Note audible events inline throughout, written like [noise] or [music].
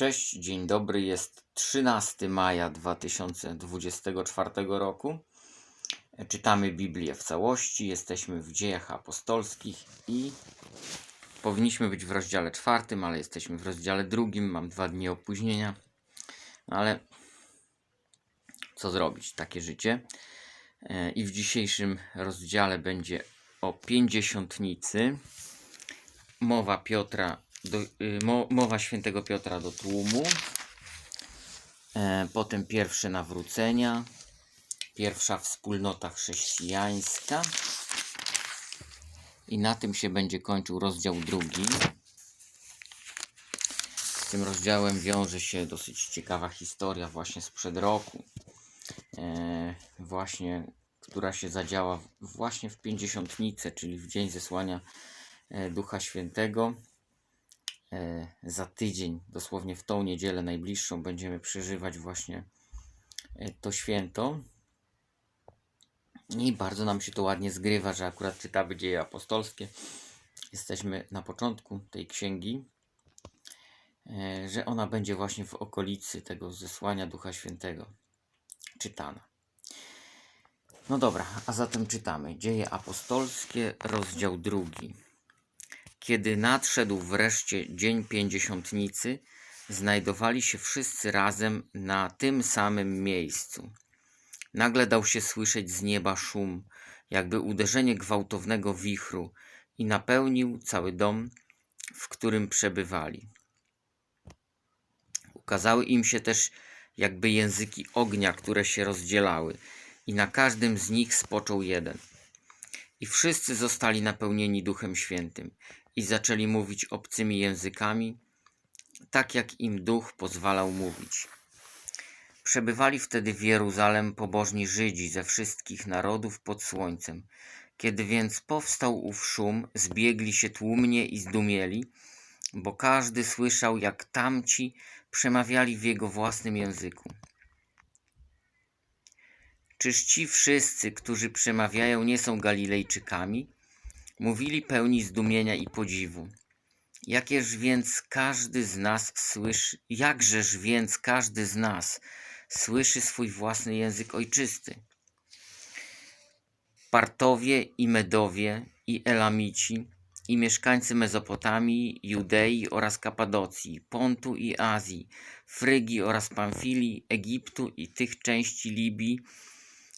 Cześć, dzień dobry. Jest 13 maja 2024 roku. Czytamy Biblię w całości. Jesteśmy w dziejach apostolskich i powinniśmy być w rozdziale czwartym, ale jesteśmy w rozdziale drugim. Mam dwa dni opóźnienia, no ale co zrobić? Takie życie. E, I w dzisiejszym rozdziale będzie o pięćdziesiątnicy. Mowa Piotra do, y, mo, mowa świętego Piotra do tłumu. E, potem pierwsze nawrócenia. Pierwsza wspólnota chrześcijańska. I na tym się będzie kończył rozdział drugi. Z tym rozdziałem wiąże się dosyć ciekawa historia właśnie sprzed roku. E, właśnie, która się zadziała właśnie w pięćdziesiątnicę, czyli w dzień zesłania e, Ducha Świętego za tydzień, dosłownie w tą niedzielę najbliższą, będziemy przeżywać właśnie e, to święto. I bardzo nam się to ładnie zgrywa, że akurat czytamy dzieje apostolskie. Jesteśmy na początku tej księgi, e, że ona będzie właśnie w okolicy tego zesłania Ducha Świętego czytana. No dobra, a zatem czytamy. Dzieje apostolskie, rozdział drugi. Kiedy nadszedł wreszcie dzień pięćdziesiątnicy, znajdowali się wszyscy razem na tym samym miejscu. Nagle dał się słyszeć z nieba szum, jakby uderzenie gwałtownego wichru, i napełnił cały dom, w którym przebywali. Ukazały im się też jakby języki ognia, które się rozdzielały, i na każdym z nich spoczął jeden. I wszyscy zostali napełnieni Duchem Świętym i zaczęli mówić obcymi językami, tak jak im Duch pozwalał mówić. Przebywali wtedy w Jeruzalem pobożni Żydzi ze wszystkich narodów pod słońcem. Kiedy więc powstał ów szum, zbiegli się tłumnie i zdumieli, bo każdy słyszał, jak tamci przemawiali w jego własnym języku. Czyż ci wszyscy, którzy przemawiają, nie są Galilejczykami? Mówili pełni zdumienia i podziwu. Jakież więc każdy z nas słyszy, jakżeż więc każdy z nas słyszy swój własny język ojczysty? Partowie i Medowie i Elamici i mieszkańcy Mezopotamii, Judei oraz Kapadocji, Pontu i Azji, Frygii oraz Pamfilii, Egiptu i tych części Libii,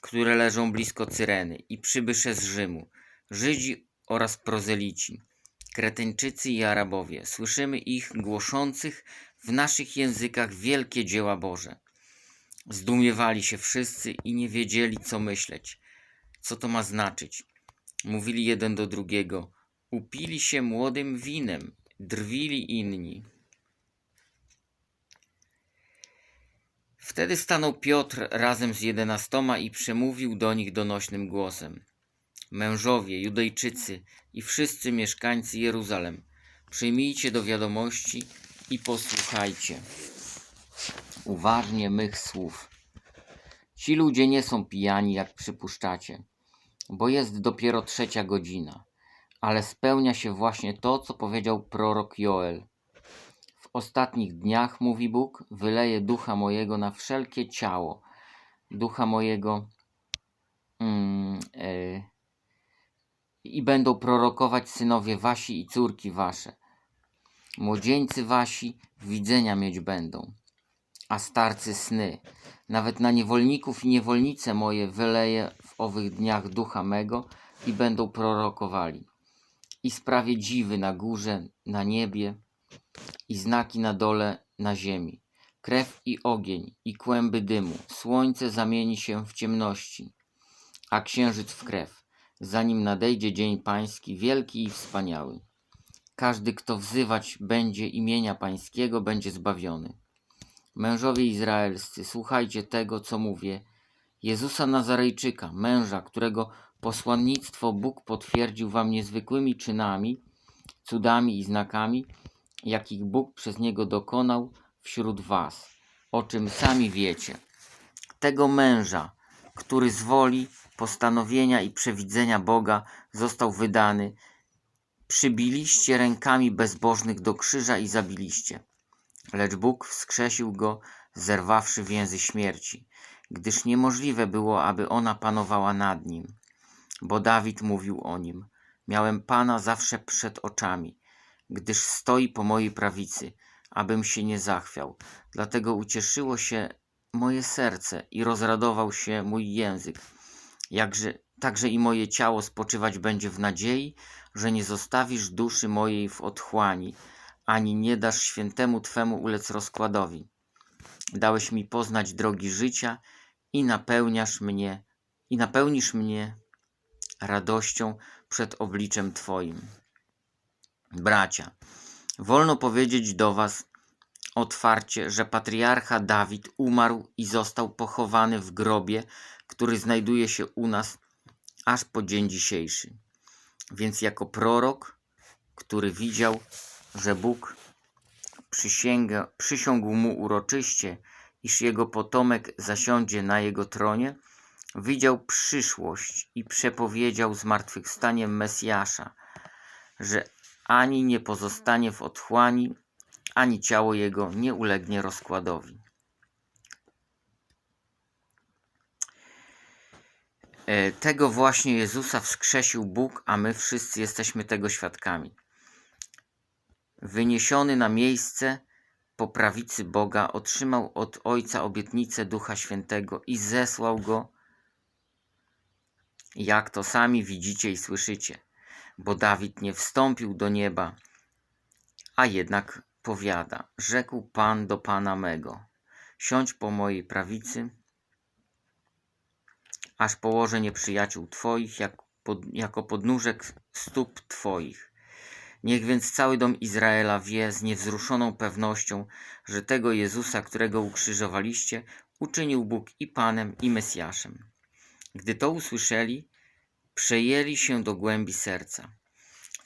które leżą blisko Cyreny i przybysze z Rzymu, Żydzi oraz prozelici, Kretyńczycy i Arabowie. Słyszymy ich głoszących w naszych językach wielkie dzieła Boże. Zdumiewali się wszyscy i nie wiedzieli, co myśleć, co to ma znaczyć. Mówili jeden do drugiego, upili się młodym winem, drwili inni. Wtedy stanął Piotr razem z jedenastoma i przemówił do nich donośnym głosem. Mężowie, Judejczycy i wszyscy mieszkańcy Jeruzalem, przyjmijcie do wiadomości i posłuchajcie uważnie mych słów. Ci ludzie nie są pijani, jak przypuszczacie, bo jest dopiero trzecia godzina, ale spełnia się właśnie to, co powiedział prorok Joel. W ostatnich dniach, mówi Bóg, wyleję ducha mojego na wszelkie ciało, ducha mojego mm, e, i będą prorokować synowie wasi i córki wasze. Młodzieńcy wasi widzenia mieć będą, a starcy sny. Nawet na niewolników i niewolnice moje wyleję w owych dniach ducha mego i będą prorokowali. I sprawię dziwy na górze, na niebie i znaki na dole, na ziemi. Krew i ogień i kłęby dymu. Słońce zamieni się w ciemności, a księżyc w krew, zanim nadejdzie dzień pański, wielki i wspaniały. Każdy, kto wzywać będzie imienia pańskiego, będzie zbawiony. Mężowie izraelscy, słuchajcie tego, co mówię. Jezusa Nazarejczyka, męża, którego posłannictwo Bóg potwierdził wam niezwykłymi czynami, cudami i znakami, jakich Bóg przez niego dokonał wśród was, o czym sami wiecie. Tego męża, który z woli, postanowienia i przewidzenia Boga został wydany, przybiliście rękami bezbożnych do krzyża i zabiliście. Lecz Bóg wskrzesił go, zerwawszy więzy śmierci, gdyż niemożliwe było, aby ona panowała nad nim. Bo Dawid mówił o nim: Miałem Pana zawsze przed oczami, gdyż stoi po mojej prawicy, abym się nie zachwiał. Dlatego ucieszyło się moje serce i rozradował się mój język. Jakże, także i moje ciało spoczywać będzie w nadziei, że nie zostawisz duszy mojej w otchłani, ani nie dasz świętemu Twemu ulec rozkładowi. Dałeś mi poznać drogi życia i napełniasz mnie, i napełnisz mnie radością przed obliczem Twoim. Bracia, wolno powiedzieć do Was otwarcie, że patriarcha Dawid umarł i został pochowany w grobie, który znajduje się u nas aż po dzień dzisiejszy. Więc jako prorok, który widział, że Bóg przysięga, przysiągł mu uroczyście, iż jego potomek zasiądzie na jego tronie, widział przyszłość i przepowiedział zmartwychwstanie Mesjasza, że ani nie pozostanie w otchłani, ani ciało jego nie ulegnie rozkładowi. E, Tego właśnie Jezusa wskrzesił Bóg, a my wszyscy jesteśmy tego świadkami. Wyniesiony na miejsce po prawicy Boga, otrzymał od Ojca obietnicę Ducha Świętego i zesłał go, jak to sami widzicie i słyszycie. Bo Dawid nie wstąpił do nieba, a jednak powiada: Rzekł Pan do Pana mego: Siądź po mojej prawicy, aż położę nieprzyjaciół Twoich jak pod, jako podnóżek stóp Twoich. Niech więc cały dom Izraela wie z niewzruszoną pewnością, że tego Jezusa, którego ukrzyżowaliście, uczynił Bóg i Panem, i Mesjaszem. Gdy to usłyszeli, przejęli się do głębi serca.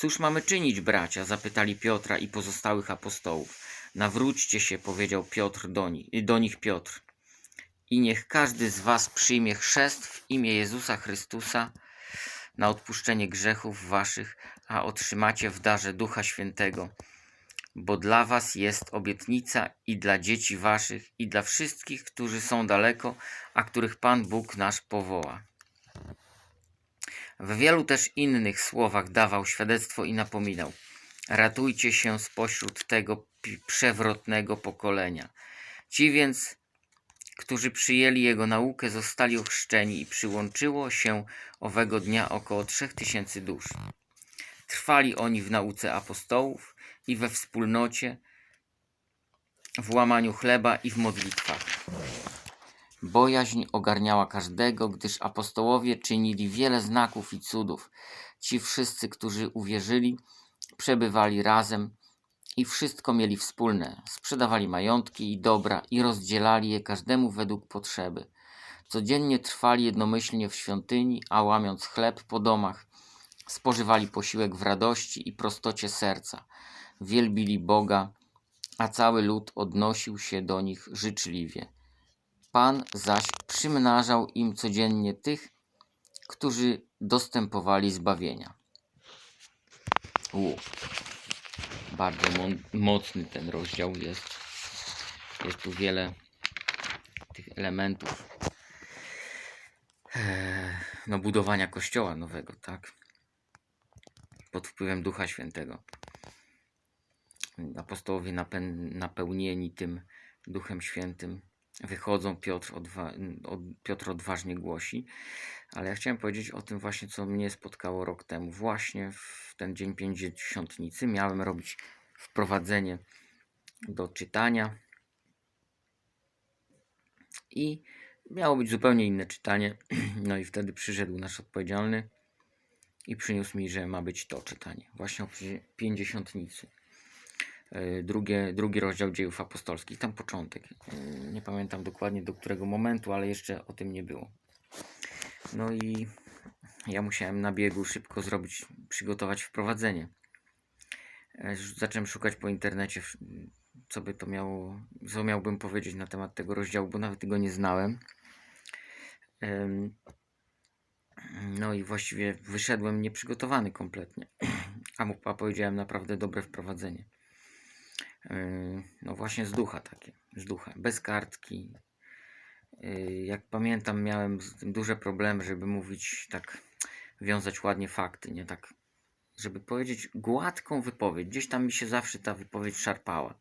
Cóż mamy czynić, bracia? zapytali Piotra i pozostałych apostołów. Nawróćcie się, powiedział Piotr do nich, do nich Piotr. I niech każdy z was przyjmie chrzest w imię Jezusa Chrystusa na odpuszczenie grzechów waszych, a otrzymacie w darze Ducha Świętego. Bo dla was jest obietnica i dla dzieci waszych, i dla wszystkich, którzy są daleko, a których Pan Bóg nasz powoła. W wielu też innych słowach dawał świadectwo i napominał: Ratujcie się spośród tego przewrotnego pokolenia. Ci więc, którzy przyjęli jego naukę, zostali ochrzczeni i przyłączyło się owego dnia około trzech tysięcy dusz. Trwali oni w nauce apostołów i we wspólnocie, w łamaniu chleba i w modlitwach. Bojaźń ogarniała każdego, gdyż apostołowie czynili wiele znaków i cudów. Ci wszyscy, którzy uwierzyli, przebywali razem i wszystko mieli wspólne. Sprzedawali majątki i dobra i rozdzielali je każdemu według potrzeby. Codziennie trwali jednomyślnie w świątyni, a łamiąc chleb po domach, spożywali posiłek w radości i prostocie serca. Wielbili Boga, a cały lud odnosił się do nich życzliwie. Pan zaś przymnażał im codziennie tych, którzy dostępowali zbawienia. U. Bardzo mocny ten rozdział jest. Jest tu wiele tych elementów e, no, budowania kościoła nowego, tak? Pod wpływem Ducha Świętego. Apostołowie napełnieni tym Duchem Świętym wychodzą, Piotr, odwa- od, Piotr odważnie głosi. Ale ja chciałem powiedzieć o tym właśnie, co mnie spotkało rok temu. Właśnie w ten dzień pięćdziesiątnicy miałem robić wprowadzenie do czytania i miało być zupełnie inne czytanie. [clears throat] No i wtedy przyszedł nasz odpowiedzialny i przyniósł mi, że ma być to czytanie. Właśnie o pię- pięćdziesiątnicy. Yy, Drugie, drugi rozdział dziejów apostolskich, tam początek. Yy, Nie pamiętam dokładnie do którego momentu, ale jeszcze o tym nie było. No i ja musiałem na biegu szybko zrobić, przygotować wprowadzenie. E, Zacząłem szukać po internecie, co by to miało, co miałbym powiedzieć na temat tego rozdziału, bo nawet tego nie znałem. Em, No i właściwie wyszedłem nieprzygotowany kompletnie, [clears throat] a powiedziałem naprawdę dobre wprowadzenie. Yy, No właśnie z ducha takie, z ducha, bez kartki. Yy, Jak pamiętam, miałem duże problemy, żeby mówić tak, wiązać ładnie fakty, nie tak, żeby powiedzieć gładką wypowiedź. Gdzieś tam mi się zawsze ta wypowiedź szarpała.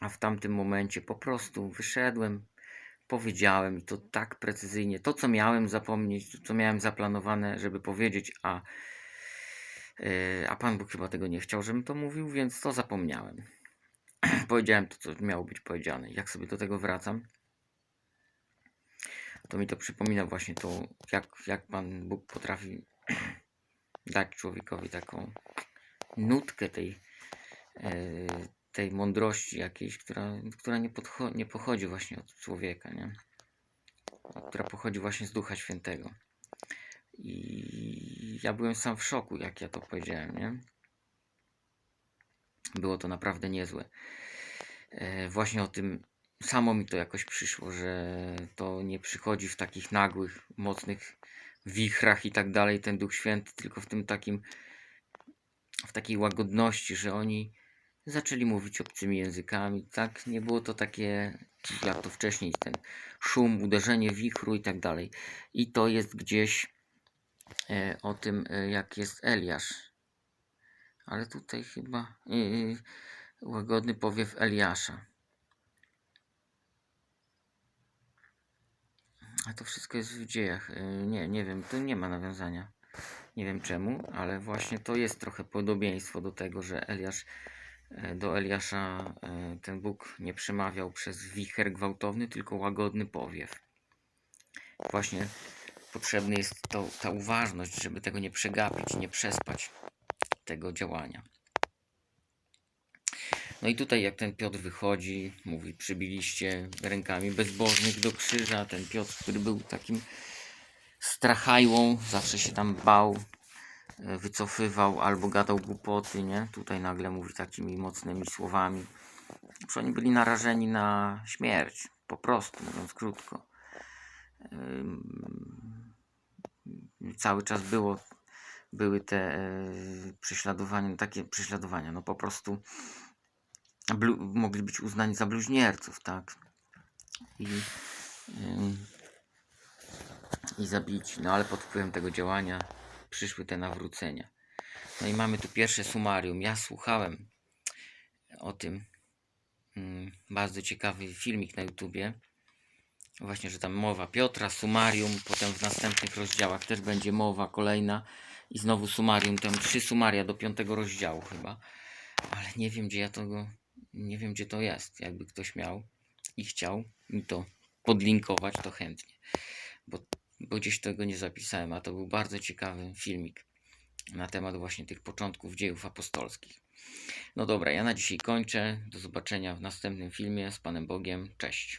A w tamtym momencie po prostu wyszedłem, powiedziałem i to tak precyzyjnie, to co miałem zapomnieć, to co miałem zaplanowane, żeby powiedzieć, a, yy, a Pan Bóg chyba tego nie chciał, żebym to mówił, więc to zapomniałem. Powiedziałem to, co miało być powiedziane. Jak sobie do tego wracam, to mi to przypomina właśnie to, jak, jak Pan Bóg potrafi [clears throat] dać człowiekowi taką nutkę tej, e, tej mądrości jakiejś, która, która nie, podcho- nie pochodzi właśnie od człowieka, nie? Która pochodzi właśnie z Ducha Świętego. I ja byłem sam w szoku, jak ja to powiedziałem, nie? Było to naprawdę niezłe. E, właśnie o tym samo mi to jakoś przyszło, że to nie przychodzi w takich nagłych, mocnych wichrach i tak dalej ten Duch Święty, tylko w tym takim, w takiej łagodności, że oni zaczęli mówić obcymi językami, tak? Nie było to takie, jak to wcześniej, ten szum, uderzenie wichru i tak dalej. I to jest gdzieś e, o tym, e, jak jest Eliasz. Ale tutaj chyba e, łagodny powiew Eliasza. A to wszystko jest w dziejach. E, Nie, nie wiem, tu nie ma nawiązania. Nie wiem czemu, ale właśnie to jest trochę podobieństwo do tego, że Eliasz, e, do Eliasza e, ten Bóg nie przemawiał przez wicher gwałtowny, tylko łagodny powiew. Właśnie potrzebna jest to, ta uważność, żeby tego nie przegapić, nie przespać tego działania. No i tutaj jak ten Piotr wychodzi, mówi, przybiliście rękami bezbożnych do krzyża. Ten Piotr, który był takim strachajłą, zawsze się tam bał, wycofywał albo gadał głupoty, nie? Tutaj nagle mówi takimi mocnymi słowami. Przecież oni byli narażeni na śmierć, po prostu, mówiąc krótko. Cały czas było, były te e, prześladowania, takie prześladowania, no po prostu mogli być uznani za bluźnierców, tak? I, I zabici. No ale pod wpływem tego działania przyszły te nawrócenia. No i mamy tu pierwsze sumarium. Ja słuchałem o tym. ym, Bardzo ciekawy filmik na YouTubie. Właśnie, że tam mowa Piotra, sumarium, potem w następnych rozdziałach też będzie mowa kolejna i znowu sumarium, tam trzy sumaria do piątego rozdziału chyba, ale nie wiem gdzie ja tego, nie wiem gdzie to jest, jakby ktoś miał i chciał mi to podlinkować, to chętnie, bo, bo gdzieś tego nie zapisałem, a to był bardzo ciekawy filmik na temat właśnie tych początków dziejów apostolskich. No dobra, ja na dzisiaj kończę, do zobaczenia w następnym filmie z Panem Bogiem, cześć.